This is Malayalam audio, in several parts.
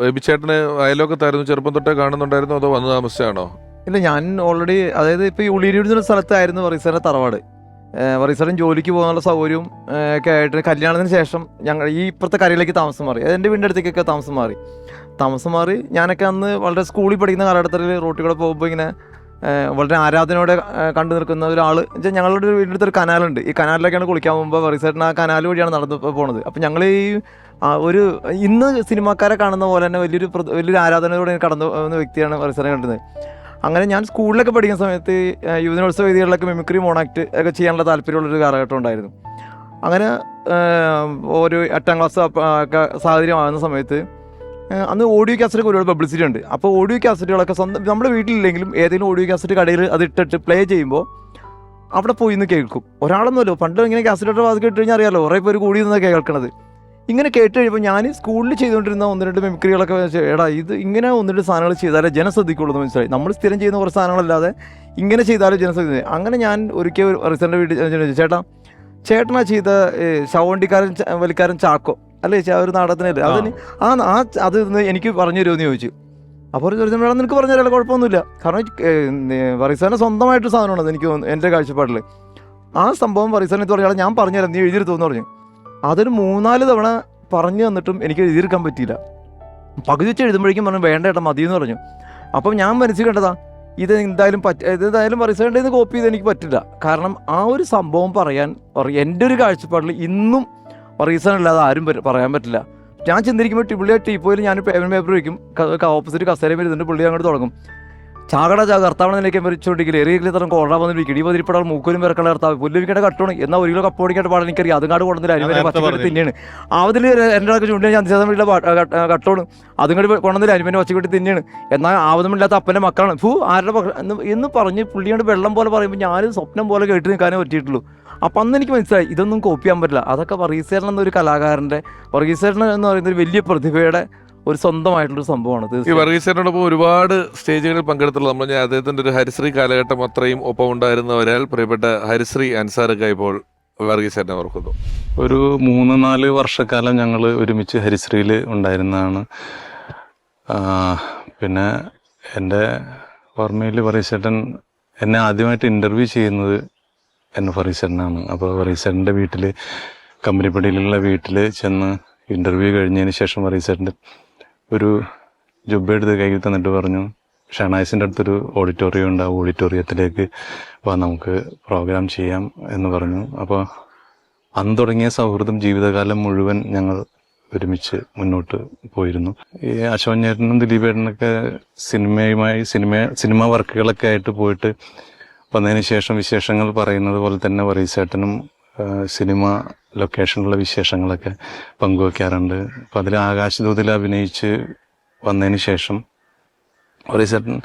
ബേബിച്ചേട്ടന് അയലോക്കത്തായിരുന്നു? ചെറുപ്പം തൊട്ടേ കാണുന്നുണ്ടായിരുന്നു അതോ വന്ന് താമസിച്ചാണോ? ഇല്ല ഞാൻ ഓൾറെഡി അതായത് ഇപ്പോൾ ഈ ഉള്ളിയൂർ എന്ന സ്ഥലത്തായിരുന്നു വറീസറിന്റെ തറവാട്. വറീസറിന് ജോലിക്ക് പോകാനുള്ള സൗകര്യവും ഒക്കെ ആയിട്ട് കല്യാണത്തിന് ശേഷം ഞങ്ങൾ ഈ ഇപ്പുറത്തെ കരയിലേക്ക് താമസം മാറി. എന്റെ വീടിന്റെ അടുത്തേക്കൊക്കെ താമസം മാറി. താമസം മാറി ഞാനൊക്കെ അന്ന് വളരെ സ്കൂളിൽ പഠിക്കുന്ന കാലഘട്ടത്തിൽ റോട്ടിൽ പോകുമ്പോൾ ഇങ്ങനെ വളരെ ആരാധനയോടെ കണ്ടു നിൽക്കുന്ന ഒരാൾ വെച്ചാൽ ഞങ്ങളുടെ വീടിന്റെ അടുത്തൊരു കനാലുണ്ട്. ഈ കനാലിലൊക്കെയാണ് കുളിക്കാൻ പോകുമ്പോൾ റിസർട്ടിന് ആ കനാൽ വഴിയാണ് നടന്നു പോണത്. അപ്പം ഞങ്ങൾ ഈ ഒരു ഇന്ന് സിനിമാക്കാരെ കാണുന്ന പോലെ തന്നെ വലിയൊരു വലിയൊരു ആരാധനയോടെ കടന്നു പോകുന്ന വ്യക്തിയാണ് വറീസറിനെ കണ്ടത് അങ്ങനെ ഞാൻ സ്കൂളിലൊക്കെ പഠിക്കുന്ന സമയത്ത് യുവജനോത്സവ വേദികളിലൊക്കെ മിമിക്രി മോണാക്ട് ഒക്കെ ചെയ്യാനുള്ള താല്പര്യമുള്ളൊരു കാലഘട്ടം ഉണ്ടായിരുന്നു. അങ്ങനെ ഒരു എട്ടാം ക്ലാസ് ഒക്കെ സാഹചര്യമാകുന്ന സമയത്ത് അന്ന് ഓഡിയോ കാസറ്റൊക്കെ ഒരുപാട് പബ്ലിസിറ്റി ഉണ്ട്. അപ്പോൾ ഓഡിയോ കാസറ്റുകളൊക്കെ സ്വന്തം നമ്മുടെ വീട്ടിലില്ലെങ്കിലും ഏതെങ്കിലും ഓഡിയോ കാസറ്റ് കടയിൽ അത് ഇട്ടിട്ട് പ്ലേ ചെയ്യുമ്പോൾ അവിടെ പോയി നിന്ന് കേൾക്കും. ഒരാളൊന്നുമല്ലോ പണ്ട് ഇങ്ങനെ കാസറ്റ് വാത് കേട്ട് കഴിഞ്ഞാൽ അറിയാമല്ലോ കുറേ പേര് കൂടി നിന്നൊക്കെ കേൾക്കണത്. ഇങ്ങനെ കേട്ട് കഴിയുമ്പോൾ ഞാൻ സ്കൂളിൽ ചെയ്തുകൊണ്ടിരുന്ന ഒന്ന് രണ്ട് മെമിക്രികളൊക്കെ എടാ ഇത് ഇങ്ങനെ ഒന്ന് രണ്ട് സാധനങ്ങൾ ചെയ്താലേ ജനം ശ്രദ്ധിക്കുള്ളൂ എന്ന് മനസ്സിലായി. നമ്മൾ സ്ഥിരം ചെയ്യുന്ന കുറച്ച് സാധനങ്ങളല്ലാതെ ഇങ്ങനെ ചെയ്താലും ജനം ശ്രദ്ധിക്കുന്നത് അങ്ങനെ ഞാൻ ഒരിക്കൽ ഒരു റിസന്റെ വീട്ടിൽ ചേട്ടാ ചേട്ടനാ ചെയ്ത ശവണ്ടിക്കാരൻ വലിക്കാരൻ ചാക്കോ. അല്ലേ ചേച്ചി? ആ ഒരു നാടകത്തിനല്ലേ? അതിന് ആ ആ അത് എനിക്ക് പറഞ്ഞു തരുമെന്ന് ചോദിച്ചു. അപ്പോൾ ചോദിച്ചു വേണം നിനക്ക് പറഞ്ഞു തരാം കുഴപ്പമൊന്നുമില്ല. കാരണം വറിസാന്റെ സ്വന്തമായിട്ട് സാധനമാണ് എനിക്ക് തോന്നുന്നു എന്റെ കാഴ്ചപ്പാടിൽ ആ സംഭവം വറിസാനെ പറഞ്ഞാൽ ഞാൻ പറഞ്ഞു പറഞ്ഞുതരാം നീ എഴുതിയെടുത്തോന്ന് പറഞ്ഞു. അതൊരു മൂന്നാൽ തവണ പറഞ്ഞു തന്നിട്ടും എനിക്ക് എഴുതിയെടുക്കാൻ പറ്റിയില്ല. പകുതി വെച്ച് എഴുതുമ്പോഴേക്കും പറഞ്ഞു വേണ്ട ഏട്ടാ മതി എന്ന് പറഞ്ഞു. അപ്പം ഞാൻ മനസ്സിൽ കണ്ടതാ ഇത് എന്തായാലും പറ്റ ഇത് എന്തായാലും റിസൾട്ടിൽ നിന്ന് കോപ്പി ചെയ്ത് എനിക്ക് പറ്റില്ല. കാരണം ആ ഒരു സംഭവം പറയാൻ എന്റെ ഒരു കാഴ്ചപ്പാടിൽ ഇന്നും റീസൺ അല്ലാതെ ആരും പറയാൻ പറ്റില്ല. ഞാൻ ചിന്തിരിക്കുമ്പോൾ പുള്ളി ടീപ്പോയിൽ ഞാൻ പേപ്പർ പേപ്പർ വയ്ക്കും. ഓപ്പോസിറ്റ് കസേരയും വരുന്നുണ്ട് പുള്ളി അങ്ങോട്ട് തുടങ്ങും. ചാകട ചാ എനിക്ക് മരിച്ചുകൊണ്ടെങ്കിൽ എറിയില്ല തരം കോടാ വന്നിട്ട് ഇടി പതിരിപ്പെടാൻ മൂക്കൂലും പേർക്കുള്ള കർത്താവ് പുല്ലുവിക്കേണ്ട കട്ടോണ് എന്നാൽ ഒരു കിലോ കപ്പ് ഓടിക്കേണ്ട പാടാൻ എനിക്കറിയാം. അതും കാട് കൊണ്ടുവന്നില്ല. നേരത്തെ പച്ചക്കറി. തിന്നെയാണ് അവതിൽ എന്റെ ആൾക്ക് ചൂണ്ടി ഞാൻ അഞ്ചാം വീട്ടിലെ കട്ടോണ് അതും കൂടി കൊണ്ടുവന്നില്ല. അരിമനെ പച്ചക്കറി തിന്നെയാണ് എന്നാൽ ആവതമില്ലാത്ത അപ്പന്റെ മക്കളാണ്. ഫു ആരുടെ എന്ന് പറഞ്ഞ് പുള്ളിയോട് വെള്ളം പോലെ പറയുമ്പോൾ ഞാൻ സ്വപ്നം പോലെ കേട്ട് നിൽക്കാനേ പറ്റിയിട്ടുള്ളൂ. അപ്പം അന്ന് എനിക്ക് മനസ്സിലായി ഇതൊന്നും കോപ്പി ചെയ്യാൻ പറ്റില്ല. അതൊക്കെ വർഗീസേരൻ എന്നൊരു കലാകാരന്റെ വർഗീസേരൻ എന്ന് പറയുന്ന ഒരു വലിയ പ്രതിഭയുടെ ഒരു സ്വന്തമായിട്ടുള്ളൊരു സംഭവമാണ് ഈ തീർച്ചയായും. ഒരുപാട് സ്റ്റേജുകളിൽ പങ്കെടുത്തുള്ള നമ്മൾ ഞാൻ അദ്ദേഹത്തിന്റെ ഒരു ഹരിശ്രീ കാലഘട്ടം അത്രയും ഒപ്പം ഉണ്ടായിരുന്ന ഒരാൾ പ്രിയപ്പെട്ട ഹരിശ്രീ അൻസാറൊക്കെ ഇപ്പോൾ വർഗീസേട്ടനെ ഓർക്കുന്നു. ഒരു മൂന്ന് നാല് വർഷക്കാലം ഞങ്ങൾ ഒരുമിച്ച് ഹരിശ്രീയിൽ ഉണ്ടായിരുന്നതാണ്. പിന്നെ എന്റെ ഓർമ്മയിൽ വർഗീസേട്ടൻ എന്നെ ആദ്യമായിട്ട് ഇന്റർവ്യൂ ചെയ്യുന്നത് എന്നെ ഫറീസേട്ടനാണ് അപ്പോൾ ഫറീസേട്ടന്റെ വീട്ടിൽ കമ്പനിപ്പടിയിലുള്ള വീട്ടിൽ ചെന്ന് ഇന്റർവ്യൂ കഴിഞ്ഞതിന് ശേഷം ഫറീസേട്ടന്റെ ഒരു ജോബ് എടുത്ത് കയ്യിൽ തന്നിട്ട് പറഞ്ഞു ഷണായ്സിന്റെ അടുത്തൊരു ഓഡിറ്റോറിയം ഉണ്ട്. ആ ഓഡിറ്റോറിയത്തിലേക്ക് വാ നമുക്ക് പ്രോഗ്രാം ചെയ്യാം എന്ന് പറഞ്ഞു. അപ്പോൾ അന്ന് തുടങ്ങിയ സൗഹൃദം ജീവിതകാലം മുഴുവൻ ഞങ്ങൾ ഒരുമിച്ച് മുന്നോട്ട് പോയിരുന്നു. ഈ അശോകൻ ചേട്ടനും ദിലീപേട്ടനൊക്കെ സിനിമയുമായി സിനിമ സിനിമ വർക്കുകളൊക്കെ ആയിട്ട് പോയിട്ട് വന്നതിന് ശേഷം വിശേഷങ്ങൾ പറയുന്നത് പോലെ തന്നെ വറീസേട്ടനും സിനിമ ലൊക്കേഷനിലുള്ള വിശേഷങ്ങളൊക്കെ പങ്കുവെക്കാറുണ്ട്. അപ്പം അതിൽ ആകാശദൂതിൽ അഭിനയിച്ച് വന്നതിന് ശേഷം വറീസേട്ടൻ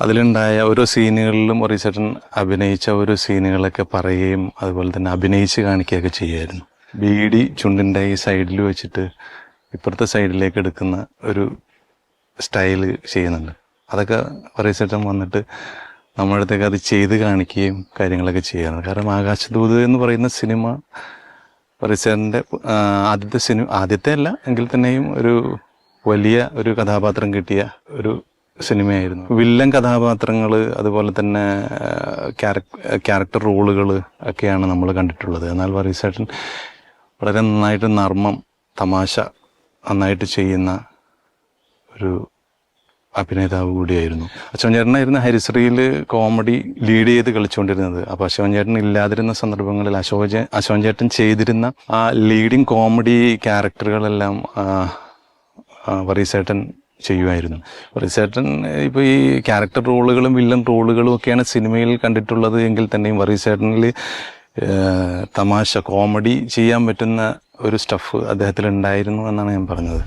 അതിലുണ്ടായ ഓരോ സീനുകളിലും ഒറീസേട്ടൻ അഭിനയിച്ച ഓരോ സീനുകളൊക്കെ പറയുകയും അതുപോലെ തന്നെ അഭിനയിച്ച് കാണിക്കുകയൊക്കെ ചെയ്യുമായിരുന്നു. ബീഡി ചുണ്ടിന്റെ ഈ സൈഡിൽ വെച്ചിട്ട് ഇപ്പുറത്തെ സൈഡിലേക്ക് എടുക്കുന്ന ഒരു സ്റ്റൈൽ ചെയ്യുന്നുണ്ട്. അതൊക്കെ ഒറീസേട്ടൻ വന്നിട്ട് നമ്മുടെ അടുത്തേക്ക് അത് ചെയ്ത് കാണിക്കുകയും കാര്യങ്ങളൊക്കെ ചെയ്യാറുണ്ട് കാരണം ആകാശദൂത് എന്ന് പറയുന്ന സിനിമ പരിസരന്റെ ആദ്യത്തെ സിനിമ ആദ്യത്തെ അല്ല എങ്കിൽ തന്നെയും ഒരു വലിയ ഒരു കഥാപാത്രം കിട്ടിയ ഒരു സിനിമയായിരുന്നു. വില്ലൻ കഥാപാത്രങ്ങൾ അതുപോലെ തന്നെ ക്യാരക്ടർ റോളുകൾ ഒക്കെയാണ് നമ്മൾ കണ്ടിട്ടുള്ളത്. എന്നാൽ വറീസേട്ടൻ വളരെ നന്നായിട്ട് നർമ്മം തമാശ നന്നായിട്ട് ചെയ്യുന്ന ഒരു അഭിനേതാവ് കൂടിയായിരുന്നു. അശോകൻ ചേട്ടനായിരുന്നു ഹരിശ്രീയിൽ കോമഡി ലീഡ് ചെയ്ത് കളിച്ചുകൊണ്ടിരുന്നത്. അപ്പോൾ അശോചേട്ടൻ ഇല്ലാതിരുന്ന സന്ദർഭങ്ങളിൽ അശോക അശോചേട്ടൻ ചേട്ടൻ ചെയ്തിരുന്ന ആ ലീഡിങ് കോമഡി ക്യാരക്ടറുകളെല്ലാം വറീസേട്ടൻ ചെയ്യുമായിരുന്നു. വറീസേട്ടൻ ഇപ്പോൾ ഈ ക്യാരക്ടർ റോളുകളും വില്ലൻ റോളുകളും ഒക്കെയാണ് സിനിമയിൽ കണ്ടിട്ടുള്ളത് എങ്കിൽ തന്നെയും വറീസേട്ടനിൽ തമാശ കോമഡി ചെയ്യാൻ പറ്റുന്ന ഒരു സ്റ്റഫ് അദ്ദേഹത്തിൽ ഉണ്ടായിരുന്നു എന്നാണ് ഞാൻ പറഞ്ഞത്.